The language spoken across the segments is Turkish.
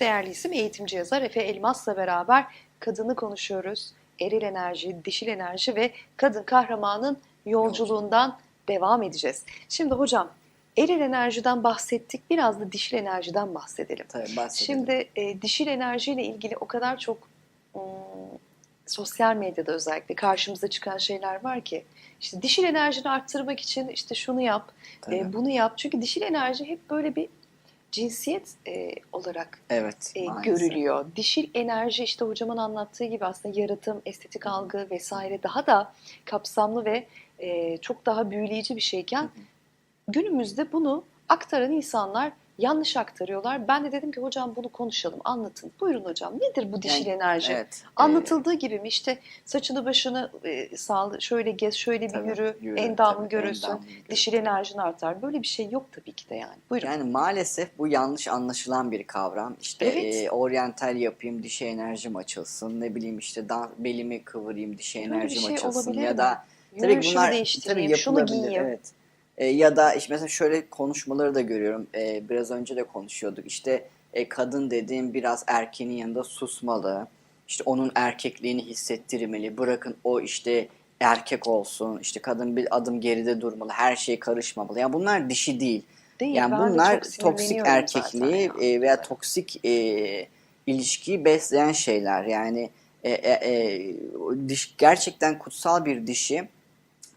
Değerli isim eğitimci yazar Efe Elmas'la beraber kadını konuşuyoruz. Eril enerji, dişil enerji ve kadın kahramanın yolculuğundan devam edeceğiz. Şimdi hocam eril enerjiden bahsettik. Biraz da dişil enerjiden bahsedelim. Tabii bahsedelim. Şimdi e, dişil enerjiyle ilgili o kadar çok ım, sosyal medyada özellikle karşımıza çıkan şeyler var ki işte dişil enerjini arttırmak için işte şunu yap, Tabii. e, bunu yap. Çünkü dişil enerji hep böyle bir cinsiyet e, olarak evet, e, maalesef. görülüyor. Dişil enerji işte hocamın anlattığı gibi aslında yaratım, estetik algı vesaire daha da kapsamlı ve e, çok daha büyüleyici bir şeyken günümüzde bunu aktaran insanlar yanlış aktarıyorlar. Ben de dedim ki hocam bunu konuşalım, anlatın. Buyurun hocam nedir bu dişil Yani, enerji? Evet. Anlatıldığı gibi mi işte saçını başını e, sağ, şöyle gez, şöyle bir Tabii, yürü, yürü, endamını tabii, görürsün, görürsün. dişil enerjin artar. Böyle bir şey yok tabii ki de yani. Buyurun. Yani maalesef bu yanlış anlaşılan bir kavram. İşte Evet. e, oryantal yapayım, dişi enerjim açılsın. Ne bileyim işte dan, belimi kıvırayım, dişi bir enerjim şey açılsın. Ya mi? da tabii Yürüyüşümü bunlar tabii şunu yapılabilir. giyeyim. Evet. E, ya da işte mesela şöyle konuşmaları da görüyorum. E, biraz önce de konuşuyorduk. İşte e, kadın dediğim biraz erkeğin yanında susmalı. İşte onun erkekliğini hissettirmeli. Bırakın o işte erkek olsun. İşte kadın bir adım geride durmalı. Her şeye karışmamalı. Yani bunlar dişi değil. Değil, Yani bunlar toksik erkekliği e, veya toksik e, ilişkiyi besleyen şeyler. Yani e, e, e, diş gerçekten kutsal bir dişi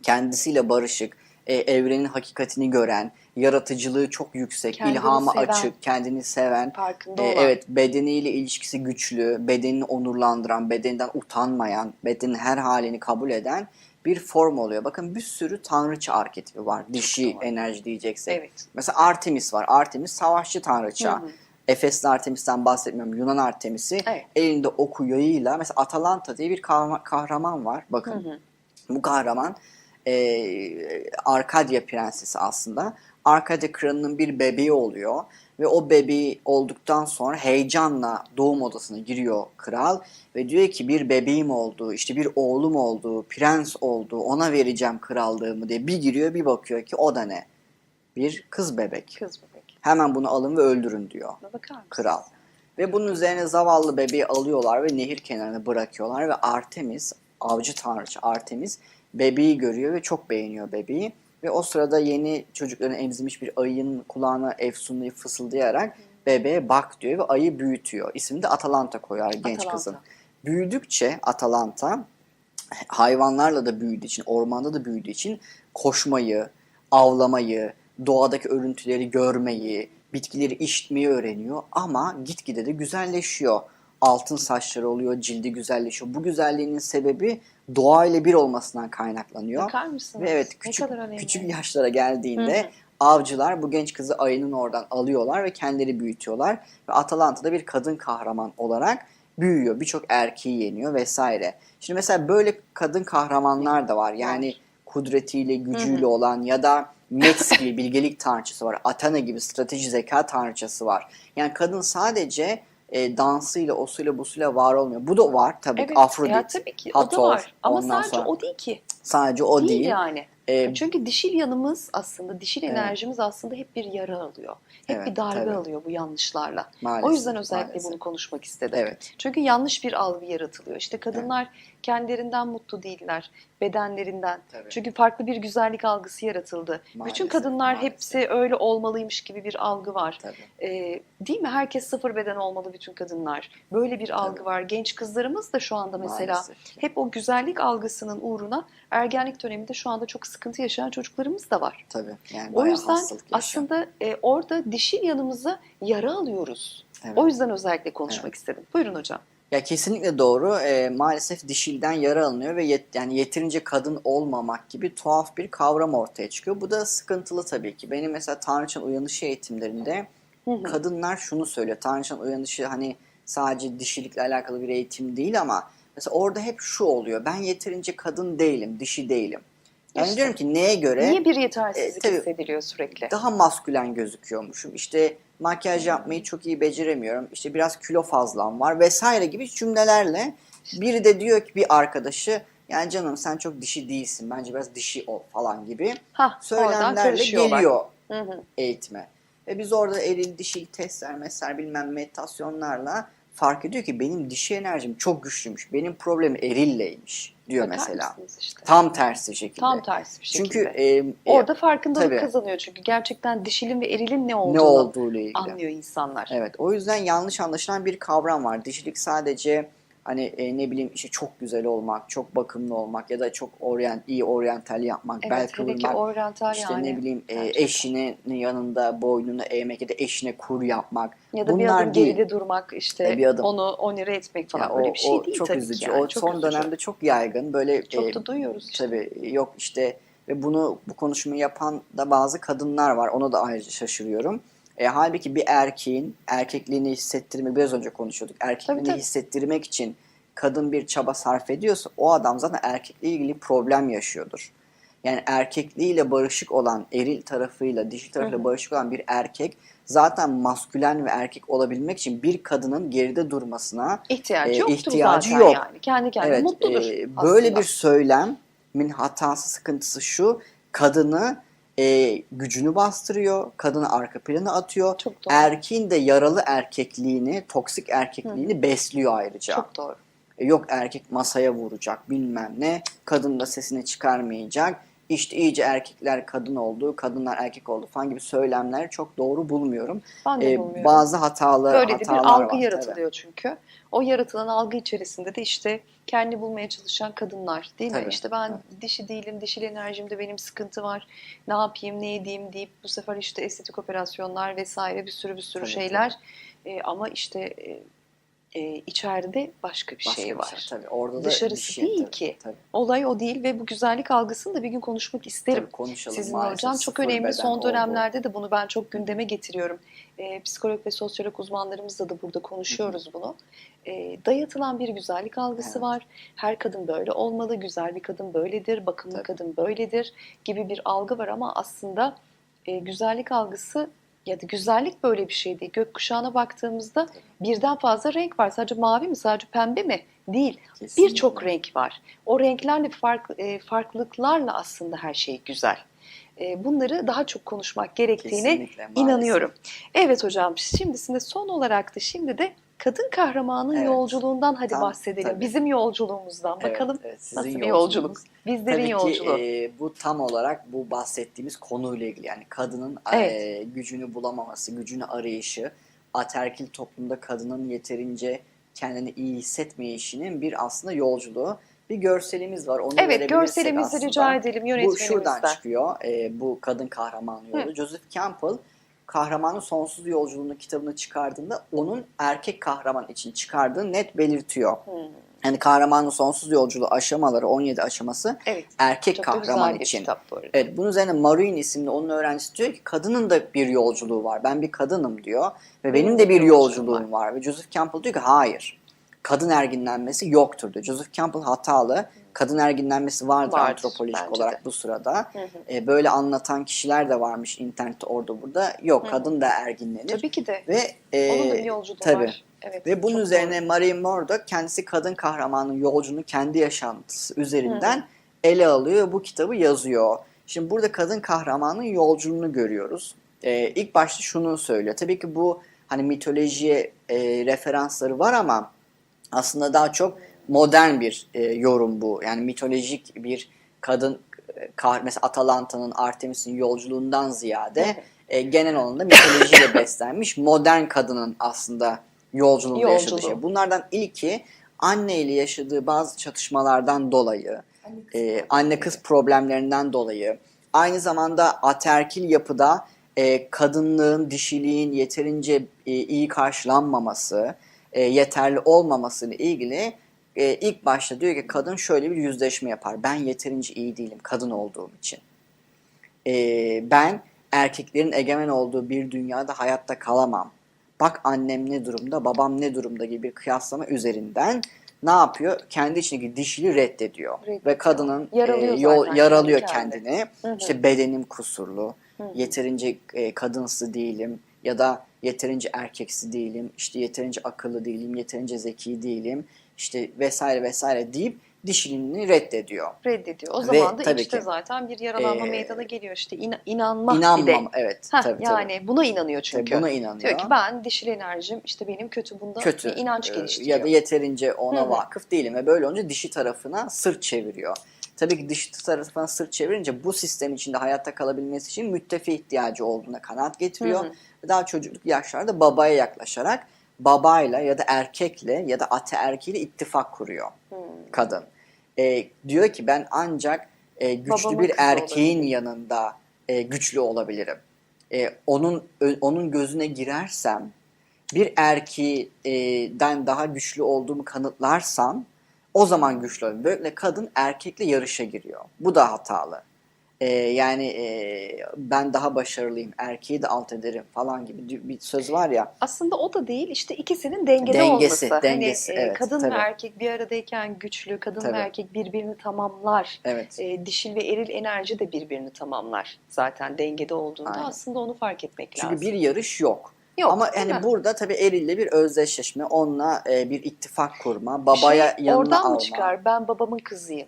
kendisiyle barışık, e, evrenin hakikatini gören, yaratıcılığı çok yüksek, Kendini ilhama seven. açık, kendini seven, e, evet bedeniyle ilişkisi güçlü, bedenini onurlandıran, bedeninden utanmayan, bedenin her halini kabul eden bir form oluyor. Bakın bir sürü tanrıça arketipi var. Dişi enerji diyeceksek. Evet. Mesela Artemis var. Artemis savaşçı tanrıça. Hı hı. Efesli Artemis'ten bahsetmiyorum. Yunan Artemis'i. Evet. Elinde oku yayıyla. Mesela Atalanta diye bir kahraman, kahraman var. Bakın Hı hı. bu kahraman e, Arkadya prensesi aslında. Arkadya kralının bir bebeği oluyor. Ve o bebeği olduktan sonra heyecanla doğum odasına giriyor kral. Ve diyor ki bir bebeğim oldu, işte bir oğlum oldu, prens oldu, ona vereceğim krallığımı diye. Bir giriyor bir bakıyor ki o da ne? Bir kız bebek. Kız bebek. Hemen bunu alın ve öldürün diyor kral. Ve bunun üzerine zavallı bebeği alıyorlar ve nehir kenarına bırakıyorlar ve Artemis, avcı tanrıça Artemis bebeği görüyor ve çok beğeniyor bebeği. Ve o sırada yeni çocuklarını emzirmiş bir ayının kulağına efsunlayı fısıldayarak bebeğe bak diyor ve ayı büyütüyor. İsmini de Atalanta koyar genç Atalanta. kızın. Büyüdükçe Atalanta hayvanlarla da büyüdüğü için, ormanda da büyüdüğü için koşmayı, avlamayı, doğadaki örüntüleri görmeyi, bitkileri işitmeyi öğreniyor ama gitgide de güzelleşiyor. Altın saçları oluyor, cildi güzelleşiyor. Bu güzelliğinin sebebi doğayla bir olmasından kaynaklanıyor. Bakar mısınız? Ve evet küçük küçük yaşlara geldiğinde Hı hı. avcılar bu genç kızı ayının oradan alıyorlar ve kendileri büyütüyorlar. Ve Atalanta da bir kadın kahraman olarak büyüyor. Birçok erkeği yeniyor vesaire. Şimdi mesela böyle kadın kahramanlar da var. Yani kudretiyle, gücüyle olan ya da Metis gibi bilgelik tanrıçası var. Athena gibi strateji zeka tanrıçası var. Yani kadın sadece e, dansıyla, osuyla, busuyla var olmuyor. Bu da var tabii. Evet, Afrodit, ya tabii ki o da Hathor, var. Ama sadece sonra- o değil ki. Sadece o değil, değil. yani. E, Çünkü dişil yanımız aslında, dişil Evet. enerjimiz aslında hep bir yara alıyor. Hep Evet, bir darbe tabii. alıyor bu yanlışlarla. maalesef, o yüzden özellikle maalesef. bunu konuşmak istedim. Evet. Çünkü yanlış bir algı yaratılıyor. İşte kadınlar kendilerinden mutlu değiller, bedenlerinden. Tabii. Çünkü farklı bir güzellik algısı yaratıldı. Bütün Maalesef, kadınlar maalesef. hepsi öyle olmalıymış gibi bir algı var. Tabii. Ee, değil mi? Herkes sıfır beden olmalı bütün kadınlar. Böyle bir algı var. Genç kızlarımız da şu anda mesela Maalesef hep o güzellik algısının uğruna ergenlik döneminde şu anda çok sıkıntı yaşayan çocuklarımız da var. Tabii. Yani O yüzden aslında e, orada dişil yanımıza yara alıyoruz. Evet. O yüzden özellikle konuşmak istedim. Buyurun hocam. Ya kesinlikle doğru. Ee, maalesef dişilden yara alınıyor ve yet, yani yeterince kadın olmamak gibi tuhaf bir kavram ortaya çıkıyor. Bu da sıkıntılı tabii ki. Benim mesela Tanrıçan Uyanışı eğitimlerinde Hı hı. kadınlar şunu söylüyor. Tanrıçan Uyanışı hani sadece dişilikle alakalı bir eğitim değil ama mesela orada hep şu oluyor. Ben yeterince kadın değilim, dişi değilim. Ben İşte. diyorum ki neye göre? Niye bir yetersizlik E, tabii. hissediliyor sürekli? daha maskülen gözüküyormuşum. İşte makyaj yapmayı çok iyi beceremiyorum. İşte biraz kilo fazlam var vesaire gibi cümlelerle biri de diyor ki bir arkadaşı yani canım sen çok dişi değilsin. Bence biraz dişi ol falan gibi Hah, söylemlerle geliyor Hı hı. eğitime. Ve biz orada eril dişil testler mesela bilmem meditasyonlarla fark ediyor ki benim dişi enerjim çok güçlüymüş. Benim problemim erilleymiş diyor Bakar mesela. işte? Tam tersi şekilde. Tam tersi bir şekilde. Çünkü e, e, Orada farkındalık tabii. kazanıyor çünkü gerçekten dişilin ve erilin ne olduğunu ne ilgili. anlıyor insanlar. Evet, o yüzden yanlış anlaşılan bir kavram var. Dişilik sadece hani e, ne bileyim işte çok güzel olmak, çok bakımlı olmak ya da çok orient, iyi oryantal yapmak, bel Evet, ki kıvırmak, işte yani. ne bileyim e, eşinin yanında boynunu eğmek ya da eşine kur yapmak. Ya da bir Bunlar adım değil. geride durmak işte E, bir adım. onu onere etmek falan Ya o, bir şey o değil çok tabii üzücü. ki yani. O çok son üzücü. dönemde çok yaygın. Böyle çok e, da duyuyoruz işte. Tabii yok işte ve bunu bu konuşmayı yapan da bazı kadınlar var. Ona da ayrıca şaşırıyorum. E, halbuki bir erkeğin erkekliğini hissettirme biraz önce konuşuyorduk. Erkekliğini Tabii, tabii. hissettirmek için kadın bir çaba sarf ediyorsa o adam zaten erkekle ilgili problem yaşıyordur. Yani erkekliğiyle barışık olan, eril tarafıyla, dişil tarafıyla barışık olan bir erkek zaten maskülen ve erkek olabilmek için bir kadının geride durmasına İhtiyacı e, ihtiyacı zaten yok. yani. Kendi kendine Evet, mutludur e, aslında. böyle bir söylemin hatası, sıkıntısı şu. Kadını e, gücünü bastırıyor, kadını arka plana atıyor. Çok doğru. Erkeğin de yaralı erkekliğini, toksik erkekliğini besliyor ayrıca. Çok doğru. E, Yok erkek masaya vuracak bilmem ne, kadın da sesini çıkarmayacak. İşte iyice erkekler kadın oldu, kadınlar erkek oldu falan gibi söylemleri çok doğru bulmuyorum. Ben de E, bulmuyorum. bazı hatalar, Böyle de bir hatalar algı var. yaratılıyor çünkü. O yaratılan algı içerisinde de işte kendi bulmaya çalışan kadınlar değil mi? Tabii, İşte ben evet. dişi değilim, dişil enerjimde benim sıkıntı var. Ne yapayım, ne edeyim deyip bu sefer işte estetik operasyonlar vesaire bir sürü bir sürü Tabii, şeyler. E, ama işte e, e, içeride başka bir Başka şey bir var. Tabii. Orada da Dışarısı bir şey, değil tabii, ki. Tabii, Olay o değil ve bu güzellik algısını da bir gün konuşmak isterim. tabii konuşalım. Maalesef hocam çok önemli. Son oldu. dönemlerde de bunu ben çok gündeme getiriyorum. Ee, psikolog ve sosyolog uzmanlarımızla da burada konuşuyoruz bunu. Ee, dayatılan bir güzellik algısı Evet. var. Her kadın böyle olmalı, güzel bir kadın böyledir, bakımlı Tabii. kadın böyledir gibi bir algı var ama aslında e, güzellik algısı ya da güzellik böyle bir şey değil. Gökkuşağına baktığımızda birden fazla renk var. Sadece mavi mi, sadece pembe mi? Değil. Birçok renk var. O renklerle fark, e, farklılıklarla aslında her şey güzel. E, bunları daha çok konuşmak gerektiğine Kesinlikle, maalesef. inanıyorum. Evet hocam şimdisinde son olarak da şimdi de kadın kahramanın Evet. yolculuğundan hadi Tam- bahsedelim. tabii. Bizim yolculuğumuzdan Evet, bakalım evet, sizin nasıl bir yolculuk. Bizlerin Tabii yolculuğu. ki e, bu tam olarak bu bahsettiğimiz konuyla ilgili. Yani kadının Evet. e, gücünü bulamaması, gücünü arayışı, aterkil toplumda kadının yeterince kendini iyi hissetmeyişinin bir aslında yolculuğu. Bir görselimiz var. Onu evet görselimizi aslında. rica edelim Bu yönetmenimizden. şuradan çıkıyor. e, bu kadın kahraman yolu. Joseph Campbell Kahramanın Sonsuz Yolculuğunu kitabını çıkardığında onun erkek kahraman için çıkardığını net belirtiyor. Hmm, Yani kahramanın sonsuz yolculuğu aşamaları 17 aşaması Evet. erkek Çok kahraman güzel için. kitap bu arada. Evet bunun üzerine Maureen isimli onun öğrencisi diyor ki kadının da bir yolculuğu var. Ben bir kadınım diyor. Ve benim, de bir yolculuğum var. Ve Joseph Campbell diyor ki hayır. Kadın erginlenmesi yoktur diyor. Joseph Campbell hatalı. Kadın erginlenmesi vardır, Vardır, antropolojik olarak de. bu sırada. Hı hı. E, böyle anlatan kişiler de varmış internette orada burada. Yok Hı hı. kadın da erginlenir. Tabii ki de. Ve e, Onun da bir yolculuğu tabii. var. Evet, ve bunun üzerine doğru. Marie da kendisi kadın kahramanın yolculuğunu kendi yaşantısı üzerinden ele alıyor. Bu kitabı yazıyor. Şimdi burada kadın kahramanın yolculuğunu görüyoruz. Ee, ilk başta şunu söylüyor. Tabii ki bu hani mitolojiye e, referansları var ama aslında daha çok modern bir e, yorum bu. Yani mitolojik bir kadın e, kah- mesela Atalanta'nın Artemis'in yolculuğundan ziyade e, genel anlamda mitolojiyle beslenmiş modern kadının aslında yolculuğunda yaşadığı Yolculuğu. şey. Bunlardan ilki anne ile yaşadığı bazı çatışmalardan dolayı, e, anne kız problemlerinden dolayı, aynı zamanda aterkil yapıda e, kadınlığın, dişiliğin yeterince e, iyi karşılanmaması, e, yeterli olmaması ile ilgili e, ilk başta diyor ki kadın şöyle bir yüzleşme yapar. Ben yeterince iyi değilim kadın olduğum için. E, ben erkeklerin egemen olduğu bir dünyada hayatta kalamam. Bak annem ne durumda, babam ne durumda gibi bir kıyaslama üzerinden ne yapıyor? Kendi içindeki dişili reddediyor. Reddediyor. Ve kadının Yaralıyor e, yol, yaralıyor kendi kendini. Hı hı. İşte bedenim kusurlu, Hı hı. yeterince e, kadınsı değilim ya da yeterince erkeksi değilim, işte yeterince akıllı değilim, yeterince zeki değilim, işte vesaire vesaire deyip dişiliğini reddediyor. reddediyor. O Ve zaman da tabii işte ki, zaten bir yaralanma e, meydana geliyor. İşte ina- inanma bir de. İnanmam, evet. Heh, tabii, yani tabii. buna inanıyor çünkü. Tabii buna inanıyor. Diyor ki ben dişil enerjim işte benim kötü bunda kötü bir inanç geliştiriyor. ya da yeterince ona Hı vakıf değilim ve böyle olunca dişi tarafına sırt çeviriyor. Tabii ki dişi tarafına sırt çevirince bu sistem içinde hayatta kalabilmesi için müttefi ihtiyacı olduğuna kanaat getiriyor. Hı hı. Daha çocukluk yaşlarda babaya yaklaşarak babayla ya da erkekle ya da ate erkeğiyle ittifak kuruyor Hmm. kadın. E, diyor ki ben ancak e, güçlü Babamın bir erkeğin olabilirim. yanında e, güçlü olabilirim. E, onun ö- onun gözüne girersem bir erkeğden daha güçlü olduğumu kanıtlarsam o zaman güçlü olurum. Böyle kadın erkekle yarışa giriyor. Bu da hatalı. E, yani e, ben daha başarılıyım, erkeği de alt ederim falan gibi bir söz var ya. Aslında o da değil işte ikisinin dengede Dengesi, olması. dengesi, hani, evet, kadın tabii. ve erkek bir aradayken güçlü, kadın Tabii. ve erkek birbirini tamamlar. Evet. E, dişil ve eril enerji de birbirini tamamlar. Zaten dengede olduğunda Aynen. aslında onu fark etmek Çünkü lazım. bir yarış yok. Yok, Ama hani mi? burada tabii erille bir özdeşleşme, onunla e, bir ittifak kurma, babaya şey, yanına oradan alma. mı çıkar? Ben babamın kızıyım.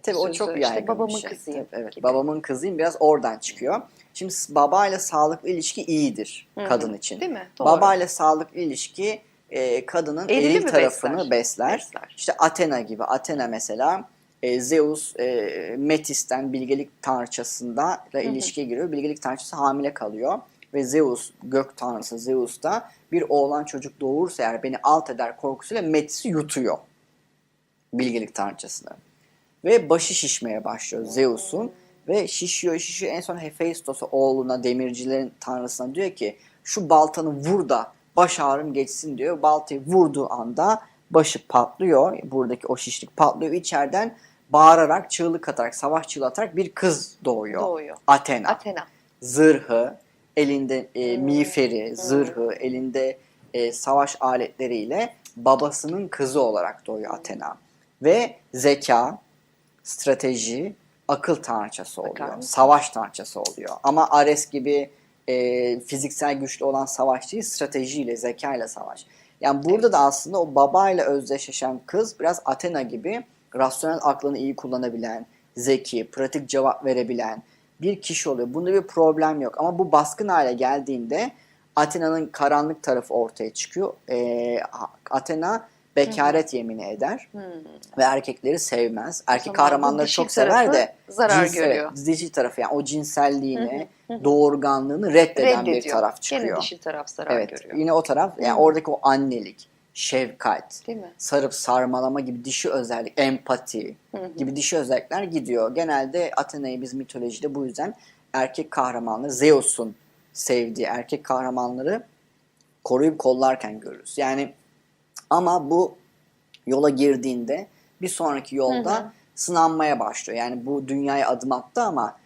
E tabii o sözü? çok İşte yaygın babamın bir şey. kızıyım Tabii, evet, gibi. babamın kızıyım biraz oradan çıkıyor. Şimdi babayla sağlıklı ilişki iyidir Hı hı. kadın için. Değil mi? Doğru. Babayla sağlıklı ilişki e, kadının Erili eril tarafını besler? besler. Besler. İşte Athena gibi. Athena mesela e, Zeus e, Metis'ten bilgelik tanrıçasında ile ilişkiye giriyor. Bilgelik tanrıçası hamile kalıyor. Ve Zeus, gök tanrısı Zeus da bir oğlan çocuk doğurursa eğer beni alt eder korkusuyla Metis'i yutuyor. Bilgelik tanrıçasını. Ve başı şişmeye başlıyor Zeus'un. Ve şişiyor şişiyor. En son Hephaistos'a oğluna demircilerin tanrısına diyor ki şu baltanı vur da baş ağrım geçsin diyor. Baltayı vurduğu anda başı patlıyor. Buradaki o şişlik patlıyor. İçeriden bağırarak, çığlık atarak, savaş çığlığı atarak bir kız doğuyor. Doğuyor. Athena. Athena. Zırhı, elinde e, Hmm. miğferi, zırhı, elinde e, savaş aletleriyle babasının kızı olarak doğuyor Athena. Ve zeka, strateji, akıl tanrıçası Bakar oluyor. mısın? Savaş tanrıçası oluyor. Ama Ares gibi e, fiziksel güçlü olan savaş değil, stratejiyle, zekayla savaş. Yani burada da aslında o babayla özdeşleşen kız biraz Athena gibi rasyonel aklını iyi kullanabilen, zeki, pratik cevap verebilen bir kişi oluyor. Bunda bir problem yok. Ama bu baskın hale geldiğinde Athena'nın karanlık tarafı ortaya çıkıyor. E, Athena bekaret yemini eder Hmm. ve erkekleri sevmez. Erkek kahramanları çok sever de zarar cins- görüyor. dişil tarafı yani o cinselliğini, Hı hı. doğurganlığını reddeden bir Reddediyor. taraf Gene çıkıyor. dişil taraf zarar Evet. görüyor. Yine o taraf yani Hı. oradaki o annelik, şefkat, Değil mi? sarıp sarmalama gibi dişi özellik, empati Hı hı. gibi dişi özellikler gidiyor. Genelde Athena'yı biz mitolojide bu yüzden erkek kahramanları, Zeus'un sevdiği erkek kahramanları koruyup kollarken görürüz. Yani ama bu yola girdiğinde bir sonraki yolda Hı hı. sınanmaya başlıyor. Yani bu dünyaya adım attı ama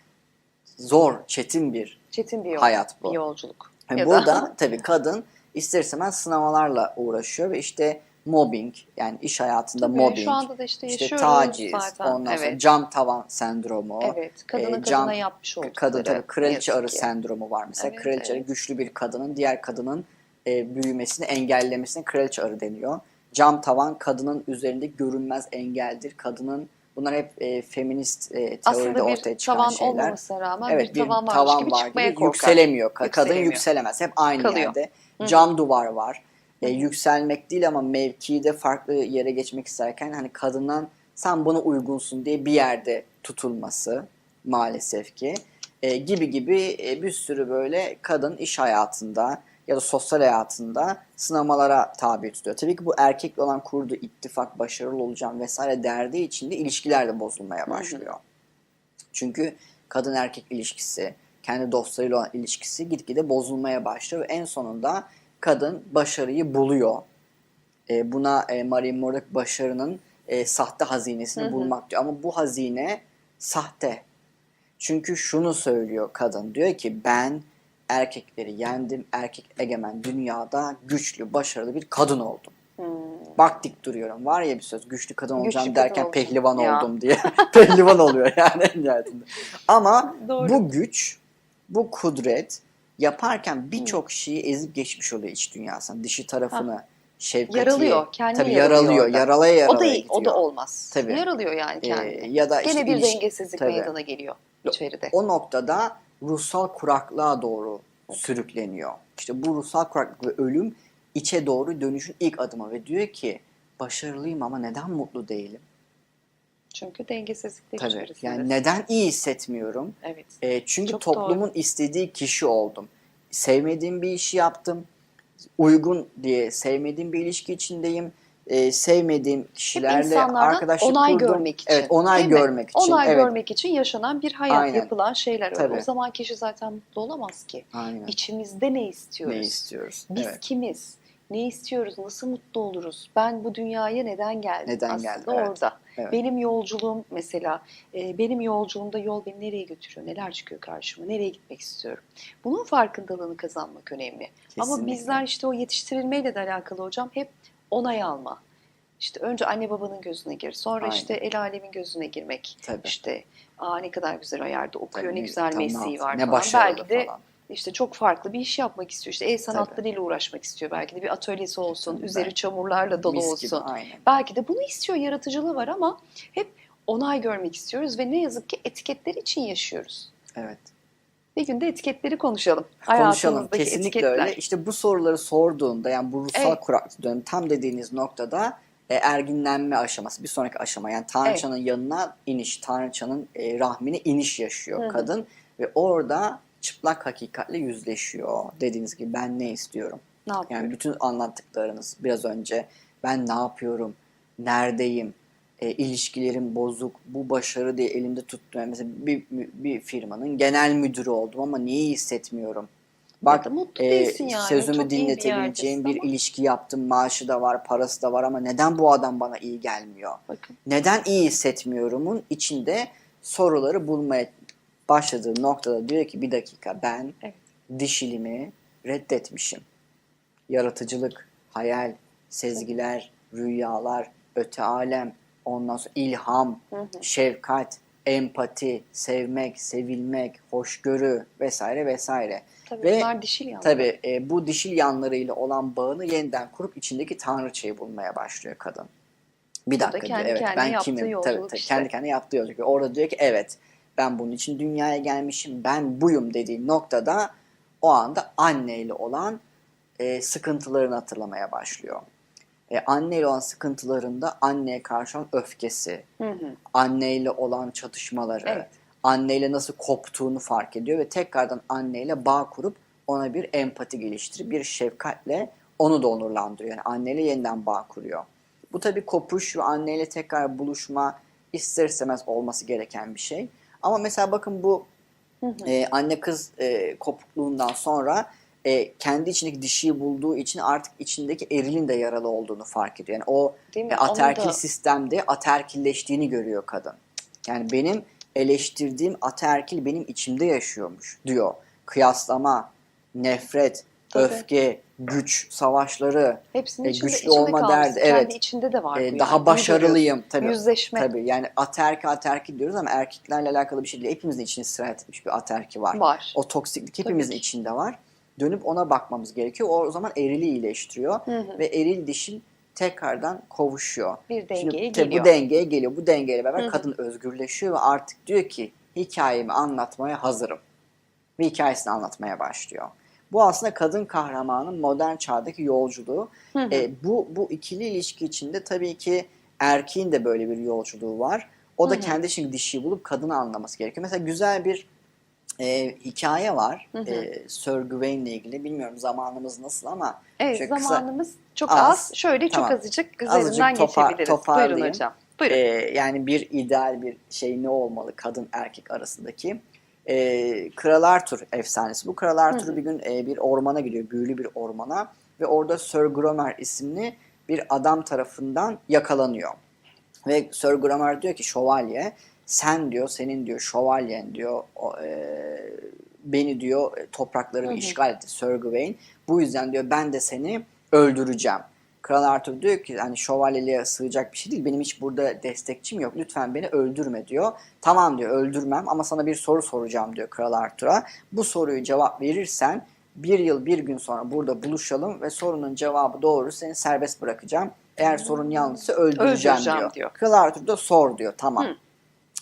zor, çetin bir Çetin bir yol. hayat bu. Bir yolculuk. Yani Ya burada da- tabii kadın ister istemez sınamalarla uğraşıyor ve işte mobbing yani iş hayatında Tabii, mobbing, Şu anda da işte işte taciz, zaten. ondan sonra evet. cam tavan sendromu, Evet. Kadının e, kadına cam- yapmış oldukları. kadın tabii kraliçe arı ki. sendromu var mesela. Evet, kraliçe evet. güçlü bir kadının diğer kadının e, büyümesini engellemesine kraliçe arı deniyor. Cam tavan kadının üzerinde görünmez engeldir. Kadının bunlar hep e, feminist e, teoride Aslında ortaya bir çıkan tavan şeyler. olmamasına rağmen Evet bir tavan varmış gibi çıkmaya korkar. yükselemiyor. Ka- Kadın Yükselemiyor. yükselemez. Hep aynı Kalıyor. yerde. Hı. Cam duvar var. E, yükselmek değil ama mevkide farklı yere geçmek isterken hani kadından sen buna uygunsun diye bir yerde tutulması maalesef ki E, gibi gibi e, bir sürü böyle kadın iş hayatında ya da sosyal hayatında sınamalara tabi tutuyor. Tabii ki bu erkekle olan kurduğu ittifak, başarılı olacağım vesaire derdiği için de ilişkiler de bozulmaya hı. başlıyor. Çünkü kadın erkek ilişkisi, kendi dostlarıyla olan ilişkisi gitgide bozulmaya başlıyor ve en sonunda kadın başarıyı buluyor. E, buna e, Marie Morak başarının e, sahte hazinesini Hı hı. bulmak diyor. Ama bu hazine sahte. Çünkü şunu söylüyor kadın. Diyor ki ben erkekleri yendim. Erkek egemen dünyada güçlü, başarılı bir kadın oldum. Hmm. Bak dik duruyorum. Var ya bir söz güçlü kadın Güçlü olacağım kadın derken olacağım. pehlivan Ya. oldum diye. pehlivan oluyor yani en nihayetinde. Ama Doğru. bu güç, bu kudret yaparken birçok şeyi ezip geçmiş oluyor iç dünyasından. Dişi tarafını, şefkati. Yaralıyor, kendini Tabii yaralıyor yaralıyor. Yaralaya yaralaya O da gidiyor. o da olmaz. Tabii. Yaralıyor yani Ee, kendini. ya da işte Gene bir iliş- dengesizlik Tabii. meydana geliyor içeride. O noktada ruhsal kuraklığa doğru sürükleniyor. İşte bu ruhsal kuraklık ve ölüm içe doğru dönüşün ilk adımı ve diyor ki başarılıyım ama neden mutlu değilim? Çünkü dengesizlikler Tabii. içerisinde. Yani neden iyi hissetmiyorum? Evet. E, çünkü Çok toplumun istediği kişi oldum. Sevmediğim bir işi yaptım. Uygun diye sevmediğim bir ilişki içindeyim. E, sevmediğim kişilerle arkadaşlık onay kurdum. görmek için. Evet, onay değil mi? görmek için. Onay evet. görmek için yaşanan bir hayat, Aynen. yapılan şeyler. Tabii. O zaman kişi zaten mutlu olamaz ki. Aynen. İçimizde ne istiyoruz? Ne istiyoruz? Biz evet. kimiz? Ne istiyoruz? Nasıl mutlu oluruz? Ben bu dünyaya neden geldim? Neden Aslında geldim, evet. orada. Evet. Benim yolculuğum mesela, e, benim yolculuğumda yol beni nereye götürüyor? Neler çıkıyor karşıma? Nereye gitmek istiyorum? Bunun farkındalığını kazanmak önemli. Ama Kesinlikle. bizler işte o yetiştirilmeyle de alakalı hocam hep onay alma. İşte önce anne babanın gözüne gir. Sonra Aynen. işte el alemin gözüne girmek. Tabii. İşte aa ne kadar güzel o yerde okuyor, Tabii, ne güzel tam mesleği var ne falan. Belki de falan. işte çok farklı bir iş yapmak istiyor. İşte el sanatlarıyla uğraşmak istiyor. Belki de bir atölyesi olsun, Tabii, üzeri belki. çamurlarla dolu Mis gibi, olsun. aynen. Belki de bunu istiyor, yaratıcılığı var ama hep onay görmek istiyoruz ve ne yazık ki etiketler için yaşıyoruz. Evet. Bir gün de etiketleri konuşalım. Konuşalım. Kesinlikle etiketler. öyle. İşte bu soruları sorduğunda yani bu ruhsal Evet. kuraklık dönemi tam dediğiniz noktada e, erginlenme aşaması bir sonraki aşama. Yani Tanrıçanın yanına iniş, Tanrıçanın e, rahmine iniş yaşıyor Hı hı. kadın ve orada çıplak hakikatle yüzleşiyor. Dediğiniz gibi ben ne istiyorum? Ne yapıyorum? Yani bütün anlattıklarınız biraz önce ben ne yapıyorum, neredeyim, e, ilişkilerim bozuk, bu başarı diye elimde tuttum. Yani mesela bir, bir firmanın genel müdürü oldum ama niye hissetmiyorum? Bak mutlu e, yani. sözümü Çok bir dinletebileceğim yerdesin bir ama- ilişki yaptım, maaşı da var, parası da var ama neden bu adam bana iyi gelmiyor? Bakın. Neden iyi hissetmiyorumun içinde soruları bulmaya başladığı noktada diyor ki bir dakika ben Evet. dişilimi reddetmişim. Yaratıcılık, hayal, sezgiler, rüyalar, öte alem, ondan sonra ilham, Hı hı. şefkat, empati, sevmek, sevilmek, hoşgörü vesaire vesaire. Tabii Ve bunlar dişil yanlar. Tabii e, bu dişil yanlarıyla olan bağını yeniden kurup içindeki tanrıçayı bulmaya başlıyor kadın. Bir da dakika diyor, kendi evet kendine ben kimim? Tabii, tabii, işte. kendi kendine yaptığı yolculuk. Orada diyor ki evet ben bunun için dünyaya gelmişim, ben buyum dediği noktada o anda anneyle olan e, sıkıntılarını hatırlamaya başlıyor. E, anneyle olan sıkıntılarında anneye karşı olan öfkesi, Hı hı. anneyle olan çatışmaları, Evet. anneyle nasıl koptuğunu fark ediyor ve tekrardan anneyle bağ kurup ona bir empati geliştirip bir şefkatle onu da onurlandırıyor. Yani anneyle yeniden bağ kuruyor. Bu tabii kopuş ve anneyle tekrar buluşma ister istemez olması gereken bir şey. Ama mesela bakın bu Hı hı. e, anne kız e, kopukluğundan sonra e, kendi içindeki dişiyi bulduğu için artık içindeki erilin de yaralı olduğunu fark ediyor. Yani o e, aterkil da- sistemde aterkilleştiğini görüyor kadın. Yani benim eleştirdiğim aterkil benim içimde yaşıyormuş diyor. Kıyaslama, nefret, Tabii. öfke, güç savaşları, Hepsinin e, içinde, güçlü içinde olma kalmış. derdi, Kendi evet. içinde de var e, yani. daha başarılıyım tabii. Yüzleşme Tabii yani aterki aterki diyoruz ama erkeklerle alakalı bir şey değil. Hepimizin içine sirayet etmiş bir aterki var. var. O toksiklik hepimizin Tabii içinde var. Dönüp ona bakmamız gerekiyor. O, o zaman erili iyileştiriyor Hı hı. ve eril dişil tekrardan kovuşuyor. Bir dengeye Şimdi geliyor. Bu dengeye geliyor. Bu dengeyle beraber Hı hı. kadın özgürleşiyor ve artık diyor ki hikayemi anlatmaya hazırım. Ve hikayesini anlatmaya başlıyor. Bu aslında kadın kahramanın modern çağdaki yolculuğu. Hı hı. E, bu, bu ikili ilişki içinde tabii ki erkeğin de böyle bir yolculuğu var. O da Hı hı. kendi şimdi dişiyi bulup kadını anlaması gerekiyor. Mesela güzel bir e, hikaye var. Hı hı. E, Sir Gawain'le ilgili. Bilmiyorum zamanımız nasıl ama Evet kısa- zamanımız çok Az. az. Şöyle Tamam. çok azıcık Azıcık üzerinden topa- geçebiliriz. toparlayayım. Buyurun hocam. Buyurun. e, yani bir ideal bir şey ne olmalı kadın erkek arasındaki. E, Kral Arthur efsanesi. Bu Kral Arthur Hı hı. bir gün e, bir ormana gidiyor. Büyülü bir ormana. Ve orada Sir Gromer isimli bir adam tarafından yakalanıyor. Ve Sir Gromer diyor ki şövalye sen diyor senin diyor şövalyen diyor o, e, beni diyor topraklarımı Hı hı. işgal etti Sir Gawain. Bu yüzden diyor ben de seni öldüreceğim. Kral Arthur diyor ki hani şövalyeliğe sığacak bir şey değil. Benim hiç burada destekçim yok. Lütfen beni öldürme diyor. Tamam diyor öldürmem ama sana bir soru soracağım diyor Kral Arthur'a. Bu soruyu cevap verirsen bir yıl bir gün sonra burada buluşalım ve sorunun cevabı doğru seni serbest bırakacağım. Eğer sorun yanlışsa öldüreceğim, Öldüreceğim diyor. diyor. Kral Arthur da sor diyor. Tamam. Hı.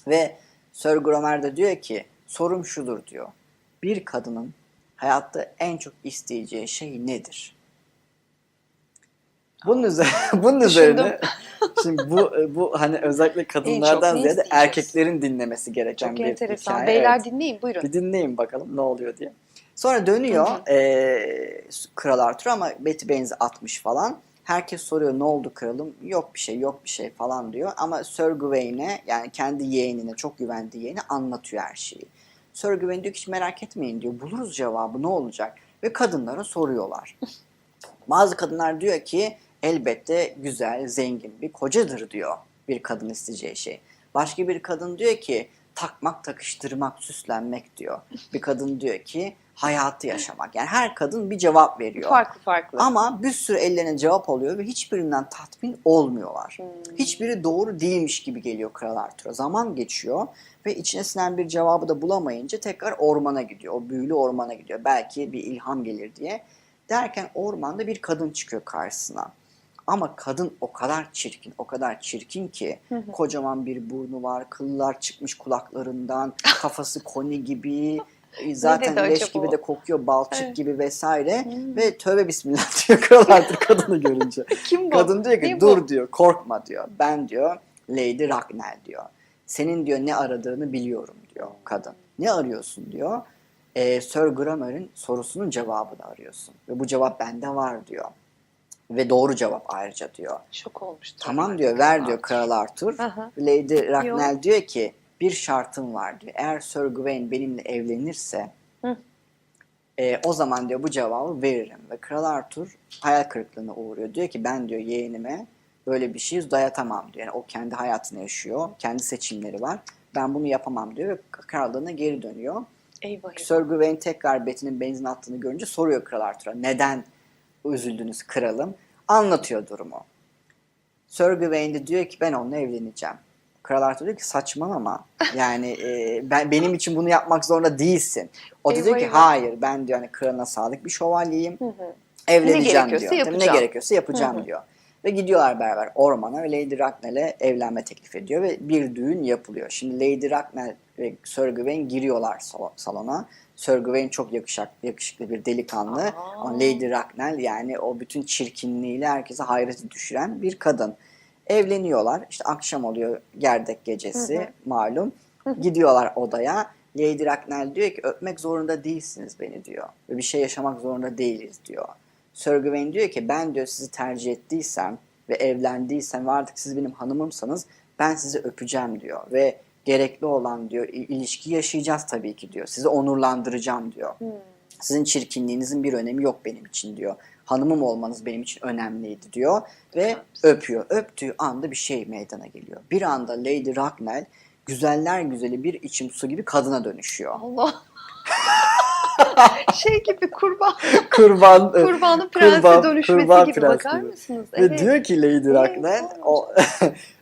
Ve Sir Gromer de diyor ki sorum şudur diyor. Bir kadının hayatta en çok isteyeceği şey nedir? Bunun üzerine, bunun üzerine şimdi bu bu hani özellikle kadınlardan ziyade erkeklerin dinlemesi gereken Çok bir enteresan. hikaye. Beyler Evet. dinleyin buyurun. Bir dinleyin bakalım ne oluyor diye. Sonra dönüyor Hı eee, Kral Arthur ama Betty Baines'i atmış falan. Herkes soruyor ne oldu kralım? Yok bir şey yok bir şey falan diyor. Ama Sir Gawain'e yani kendi yeğenine çok güvendiği yeğenine anlatıyor her şeyi. Sir Gawain diyor ki hiç merak etmeyin diyor. Buluruz cevabı ne olacak? Ve kadınlara soruyorlar. Bazı kadınlar diyor ki elbette güzel, zengin bir kocadır diyor bir kadın isteyeceği şey. Başka bir kadın diyor ki takmak, takıştırmak, süslenmek diyor. Bir kadın diyor ki hayatı yaşamak. Yani her kadın bir cevap veriyor. Farklı farklı. Ama bir sürü ellerine cevap alıyor ve hiçbirinden tatmin olmuyorlar. Hmm. Hiçbiri doğru değilmiş gibi geliyor Kral Arthur'a. Zaman geçiyor ve içine sinen bir cevabı da bulamayınca tekrar ormana gidiyor. O büyülü ormana gidiyor. Belki bir ilham gelir diye. Derken ormanda bir kadın çıkıyor karşısına. Ama kadın o kadar çirkin, o kadar çirkin ki kocaman bir burnu var, kıllar çıkmış kulaklarından, kafası koni gibi, e, zaten leş gibi de kokuyor, balçık Evet. gibi vesaire Hmm. ve tövbe bismillah diyor Kral Arthur kadını görünce. Kim bu? Kadın diyor ki Kim dur bu? diyor korkma diyor. Ben diyor Lady Ragnell diyor. Senin diyor ne aradığını biliyorum diyor kadın. Ne arıyorsun diyor. Ee, Sir Grammer'in sorusunun cevabını arıyorsun. Ve bu cevap bende var diyor. Ve doğru cevap ayrıca diyor. Şok olmuştur. Tamam diyor ver diyor Kral Arthur. Aha. Lady Ragnell diyor ki bir şartım var diyor. Eğer Sir Gawain benimle evlenirse Hı. e, o zaman diyor bu cevabı veririm. Ve Kral Arthur hayal kırıklığına uğruyor. Diyor ki ben diyor yeğenime böyle bir şey dayatamam diyor. Yani o kendi hayatını yaşıyor. Kendi seçimleri var. Ben bunu yapamam diyor ve krallığına geri dönüyor. Eyvah. Sir Gawain tekrar Betty'nin benzin attığını görünce soruyor Kral Arthur'a. Neden üzüldünüz kralım? Anlatıyor durumu. Sir Gawain de diyor ki ben onunla evleneceğim. Kral Arthur diyor ki saçmalama. Yani e, ben benim için bunu yapmak zorunda değilsin. O da diyor ki hayır ben diyor hani kralına sadık bir şövalyeyim. Hı hı. Evleneceğim gerekiyorsa diyor. Tabii Ne yapacağım. gerekiyorsa yapacağım Hı hı. diyor. Ve gidiyorlar beraber ormana ve Lady Ragnell'e evlenme teklif ediyor ve bir düğün yapılıyor. Şimdi Lady Ragnell ve Sir Gawain giriyorlar sal- salona. Sir Gawain çok yakışıklı, yakışıklı bir delikanlı Aa. ama Lady Ragnell yani o bütün çirkinliğiyle herkese hayrete düşüren bir kadın. Evleniyorlar. İşte akşam oluyor gerdek gecesi Hı hı. malum. Gidiyorlar odaya. Lady Ragnell diyor ki öpmek zorunda değilsiniz beni diyor. Ve bir şey yaşamak zorunda değiliz diyor. Sir Gawain diyor ki ben diyor sizi tercih ettiysem ve evlendiysem ve artık siz benim hanımımsanız ben sizi öpeceğim diyor. Ve gerekli olan diyor il- ilişki yaşayacağız tabii ki diyor. Sizi onurlandıracağım diyor. Hmm. Sizin çirkinliğinizin bir önemi yok benim için diyor. Hanımım olmanız benim için önemliydi diyor. Ve misin? öpüyor. Öptüğü anda bir şey meydana geliyor. Bir anda Lady Ragnell güzeller güzeli bir içim su gibi kadına dönüşüyor. Allah. şey gibi kurban. Kurban Kurbanın prense kurban- dönüşmesi kurban gibi prens bakar gibi. mısınız? Ve diyor ki Lady Evet, Ragnell o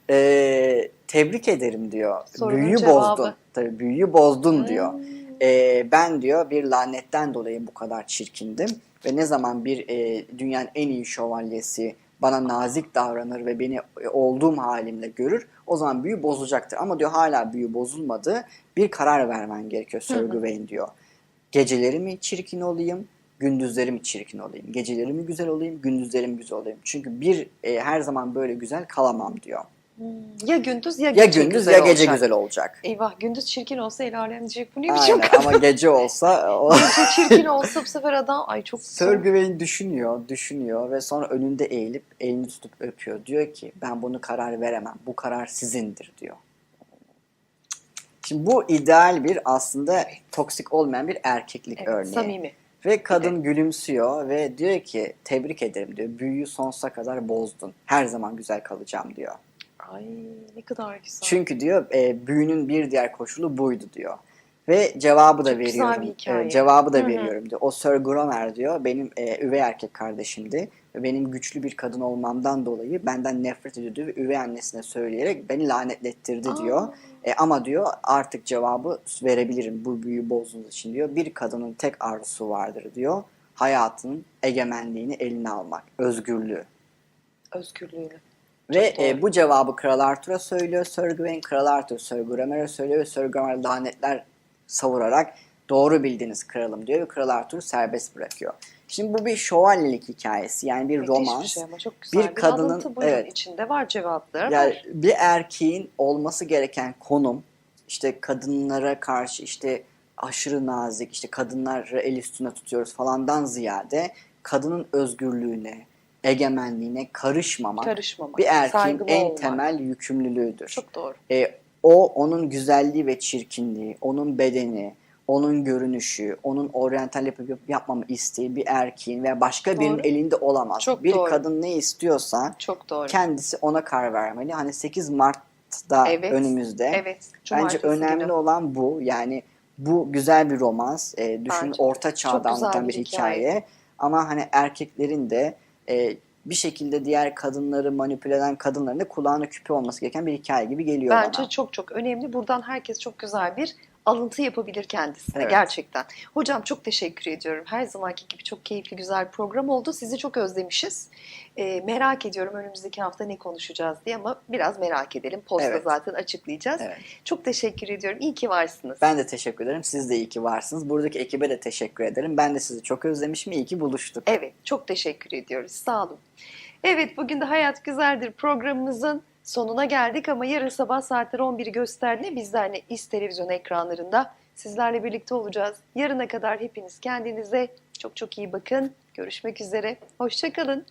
eee, tebrik ederim diyor. Sorunun büyüyü cevabı. bozdun. Tabii büyüyü bozdun diyor. Hmm. Eee, ben diyor bir lanetten dolayı bu kadar çirkindim ve ne zaman bir eee, dünyanın en iyi şövalyesi bana nazik davranır ve beni e, olduğum halimle görür o zaman büyü bozulacaktır. Ama diyor hala büyü bozulmadı. Bir karar vermen gerekiyor Sir. Gawain diyor. Geceleri mi çirkin olayım, gündüzleri mi çirkin olayım? Geceleri mi güzel olayım, gündüzleri mi güzel olayım? Çünkü bir e, her zaman böyle güzel kalamam diyor. Hmm. Ya gündüz ya, Ya gece gündüz güzel ya gece olacak. güzel olacak. Eyvah gündüz çirkin olsa el alem diyecek bu ne biçim Aynen kadın. ama gece olsa o... Gece çirkin olsa bu sefer adam ay çok Gawain düşünüyor, düşünüyor ve sonra önünde eğilip elini tutup öpüyor. Diyor ki ben bunu karar veremem. Bu karar sizindir diyor. Şimdi bu ideal bir aslında toksik olmayan bir erkeklik Evet, örneği. samimi. Ve kadın gülümsüyor ve diyor ki tebrik ederim diyor. Büyüyü sonsuza kadar bozdun. Her zaman güzel kalacağım diyor. Ay ne kadar güzel. Çünkü diyor e, büyünün bir diğer koşulu buydu diyor. Ve cevabı da Çok güzel veriyorum. bir hikaye. E, cevabı da Hı hı. veriyorum diyor. O Sir Gromer diyor benim e, üvey erkek kardeşimdi. Ve benim güçlü bir kadın olmamdan dolayı benden nefret ediyordu ve üvey annesine söyleyerek beni lanetlettirdi Aa. diyor. E, ama diyor artık cevabı verebilirim bu büyüyü bozduğunuz için diyor. Bir kadının tek arzusu vardır diyor. Hayatının egemenliğini eline almak, özgürlüğü. Özgürlüğünü. Ve e, bu cevabı Kral Arthur'a söylüyor Sir Gawain. Kral Arthur Sir Grammar'a söylüyor ve Sir Grammar lanetler savurarak doğru bildiniz kralım diyor ve Kral Arthur'u serbest bırakıyor. Şimdi bu bir şövalyelik hikayesi yani bir Müthiş romans. bir şey ama çok güzel. Bir kadının- alıntı buyurun evet. içinde var cevapları. Yani var. bir erkeğin olması gereken konum işte kadınlara karşı işte aşırı nazik işte kadınları el üstüne tutuyoruz falandan ziyade kadının özgürlüğüne, egemenliğine karışmamak Karışmamak. bir erkeğin saygılı en olmak. temel yükümlülüğüdür. Çok doğru. E, o onun güzelliği ve çirkinliği, onun bedeni, onun görünüşü, onun oryantal yapıp yapmama isteği bir erkeğin veya başka birinin Doğru. elinde olamaz. Çok bir doğru. kadın ne istiyorsa Çok doğru. kendisi ona karar vermeli. Hani 8 Mart'ta Evet. önümüzde. Evet. Bence önemli günü. olan bu. Yani bu güzel bir romans. E, düşün Bence orta çağda anlatan bir hikaye. hikaye. Ama hani erkeklerin de e, bir şekilde diğer kadınları manipüle eden kadınların da kulağına küpe olması gereken bir hikaye gibi geliyor Bence bana. çok çok önemli. Buradan herkes çok güzel bir alıntı yapabilir kendisine Evet. gerçekten. Hocam çok teşekkür ediyorum. Her zamanki gibi çok keyifli güzel bir program oldu. Sizi çok özlemişiz. Ee, merak ediyorum önümüzdeki hafta ne konuşacağız diye ama biraz merak edelim. Posta Evet. zaten açıklayacağız. Evet. Çok teşekkür ediyorum. İyi ki varsınız. Ben de teşekkür ederim. Siz de iyi ki varsınız. Buradaki ekibe de teşekkür ederim. Ben de sizi çok özlemişim. İyi ki buluştuk. Evet, çok teşekkür ediyoruz. Sağ olun. Evet, bugün de Hayat Güzeldir programımızın sonuna geldik ama yarın sabah saatleri 11'i gösterdiğinde biz de hani İS televizyon ekranlarında sizlerle birlikte olacağız. Yarına kadar hepiniz kendinize çok çok iyi bakın. Görüşmek üzere. Hoşçakalın.